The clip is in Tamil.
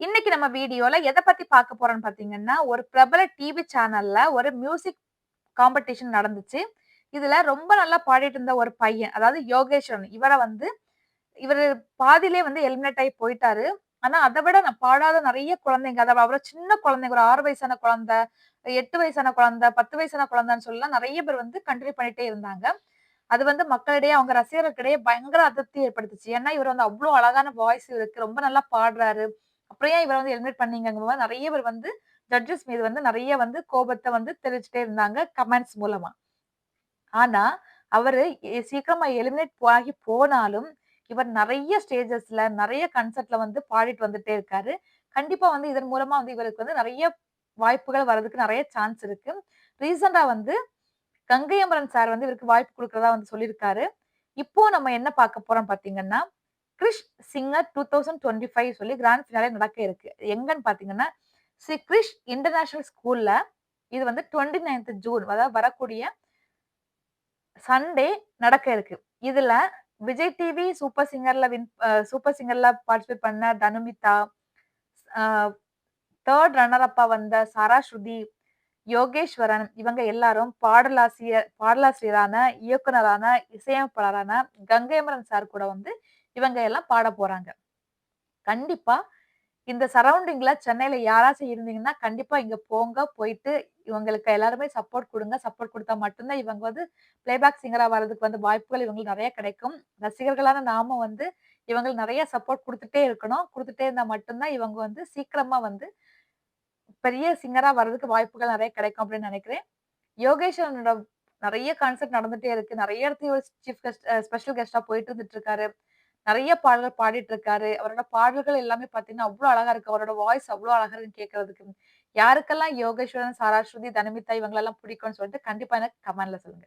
இன்னைக்கு நம்ம வீடியோல எதை பத்தி பார்க்க போறோம்னு பாத்தீங்கன்னா ஒரு பிரபல டிவி சேனல்ல ஒரு மியூசிக் காம்படிஷன் நடந்துச்சு. இதுல ரொம்ப நல்லா பாடிட்டு இருந்த ஒரு பையன் அதாவது யோகேஸ்வரன் இவரை வந்து இவர் பாதியிலே வந்து எலிமினேட் ஆகி போயிட்டாரு. ஆனா அதை விட நான் பாடாத நிறைய குழந்தைங்க அதாவது அவரை சின்ன குழந்தைங்க ஒரு ஆறு வயசான குழந்தை எட்டு வயசான குழந்தை பத்து வயசான குழந்தைன்னு சொல்லலாம் நிறைய பேர் வந்து கண்டினியூ பண்ணிட்டே இருந்தாங்க. அது வந்து மக்களிடையே அவங்க ரசிகர்களுக்கிடையே பயங்கர அதிருப்தி ஏற்படுத்துச்சு. ஏன்னா இவர் வந்து அவ்வளோ அழகான வாய்ஸ் இருக்கு ரொம்ப நல்லா பாடுறாரு. அப்புறம் ஏன் இவரை வந்து எலிமினேட் பண்ணீங்க நிறைய பேர் வந்து ஜட்ஜஸ் மீது வந்து நிறைய வந்து கோபத்தை வந்து தெரிவிச்சுட்டே இருந்தாங்க கமெண்ட்ஸ் மூலமா. ஆனா அவரு சீக்கிரமா எலிமினேட் ஆகி போனாலும் இவர் நிறைய ஸ்டேஜஸ்ல நிறைய கன்சர்ட்ல வந்து பாடிட்டு வந்துட்டே இருக்காரு. கண்டிப்பா வந்து இதன் மூலமா வந்து இவருக்கு வந்து நிறைய வாய்ப்புகள் வர்றதுக்கு நிறைய சான்ஸ் இருக்கு. ரீசெண்டா வந்து கங்கை அமரன் சார் வந்து இவருக்கு வாய்ப்பு கொடுக்கறதா வந்து சொல்லியிருக்காரு. இப்போ நம்ம என்ன பார்க்க போறோம் பாத்தீங்கன்னா Krish singer two thousand twenty five சொல்லி கிராண்ட் ஃபினாலே நடக்க இருக்கு. எங்கன்னு பாத்தீங்கன்னா ஸ்ரீ கிறிஷ் இன்டர்நேஷனல் ஸ்கூல்ல இது வந்து டுவெண்ட்டி நைன்த் ஜூன் அதாவது வரக்கூடிய சண்டே நடக்க இருக்கு. இதுல விஜய் டிவி சூப்பர் சிங்கர்ல வின் சூப்பர் சிங்கர்ல பார்ட்டிசிபேட் பண்ண தனுமிதா தேர்ட் ரன்னர் அப்பா வந்த சாரா ஸ்ருதி யோகேஸ்வரன் இவங்க எல்லாரும் பாடலாசிரியர் பாடலாசிரியரான இயக்குனரான இசையமைப்பாளரான கங்கைமரன் சார் கூட வந்து இவங்க எல்லாம் பாட போறாங்க. கண்டிப்பா இந்த சரௌண்டிங்ல சென்னையில யாராச்சும் இருந்தீங்கன்னா கண்டிப்பா இங்க போங்க போயிட்டு இவங்களுக்கு எல்லாருமே சப்போர்ட் கொடுங்க. சப்போர்ட் கொடுத்தா மட்டும்தான் இவங்க வந்து பிளேபேக் சிங்கரா வர்றதுக்கு வந்து வாய்ப்புகள் இவங்களுக்கு நிறைய கிடைக்கும். ரசிகர்களான நாம வந்து இவங்களுக்கு நிறைய சப்போர்ட் கொடுத்துட்டே இருக்கணும். கொடுத்துட்டே இருந்தா மட்டும்தான் இவங்க வந்து சீக்கிரமா வந்து பெரிய சிங்கரா வர்றதுக்கு வாய்ப்புகள் நிறைய கிடைக்கும் அப்படின்னு நினைக்கிறேன். யோகேஸ்வரனோட நிறைய கான்செர்ட் நடந்துட்டே இருக்கு. நிறைய இடத்துல சீஃப் கெஸ்ட் ஸ்பெஷல் கெஸ்டா போயிட்டு இருந்துட்டு இருக்காரு. நிறைய பாடல்கள் பாடிட்டு இருக்காரு அவரோட பாடல்கள் எல்லாமே பாத்தீங்கன்னா அவ்வளவு அழகா இருக்கு. அவரோட வாய்ஸ் அவ்வளவு அழகா இருக்குன்னு கேட்கறதுக்கு. யாருக்கெல்லாம் யோகேஸ்வரன் சாராஸ்வதி தனமிதா இவங்களெல்லாம் பிடிக்கும்னு சொல்லிட்டு கண்டிப்பா எனக்கு கமெண்ட்ல சொல்லுங்க.